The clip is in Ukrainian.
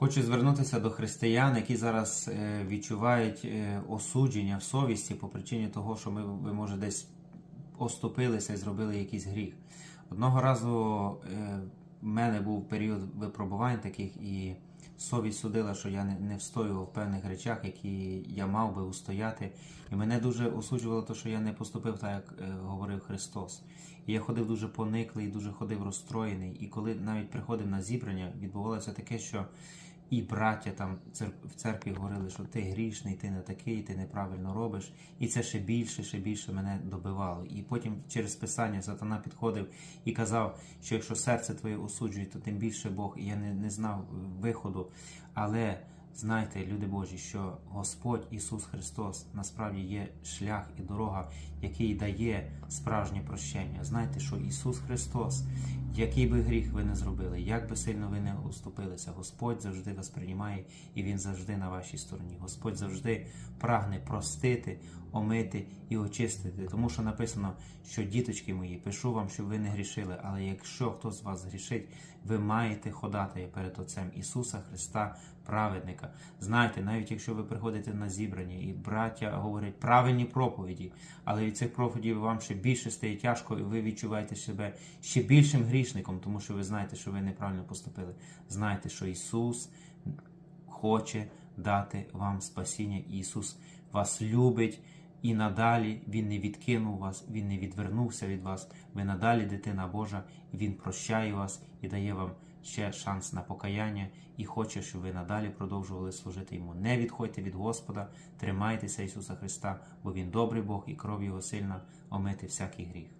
Хочу звернутися до християн, які зараз е, відчувають е, осудження в совісті по причині того, що ми, ви, може, десь оступилися і зробили якийсь гріх. Одного разу е, в мене був період випробувань таких, і совість судила, що я не, не встоював в певних речах, які я мав би устояти. І мене дуже осуджувало те, що я не поступив так, як е, говорив Христос. І я ходив дуже пониклий, дуже ходив розстроєний. І коли навіть приходив на зібрання, відбувалося таке, що і браття там в церкві говорили, що ти грішний, ти не такий, ти неправильно робиш. І це ще більше, ще більше мене добивало. І потім через писання сатана підходив і казав, що якщо серце твоє осуджує, то тим більше Бог. І я не, не знав виходу. Але знайте, люди Божі, що Господь Ісус Христос насправді є шлях і дорога, який дає справжнє прощення. Знайте, що Ісус Христос, який би гріх ви не зробили, як би сильно ви не уступилися, Господь завжди вас приймає і Він завжди на вашій стороні. Господь завжди прагне простити, омити і очистити. Тому що написано, що діточки мої, пишу вам, щоб ви не грішили. Але якщо хтось з вас грішить, ви маєте ходати перед Отцем Ісуса Христа, праведника. Знайте, навіть якщо ви приходите на зібрання і браття говорять правильні проповіді, але від цих проповідей вам ще більше стає тяжко, і ви відчуваєте себе ще більшим грішником, тому що ви знаєте, що ви неправильно поступили. Знайте, що Ісус хоче дати вам спасіння. Ісус вас любить. І надалі Він не відкинув вас, Він не відвернувся від вас. Ви надалі дитина Божа, і Він прощає вас і дає вам ще шанс на покаяння і хоче, щоб ви надалі продовжували служити йому. Не відходьте від Господа, тримайтеся Ісуса Христа, бо Він добрий Бог і кров Його сильна омити всякий гріх.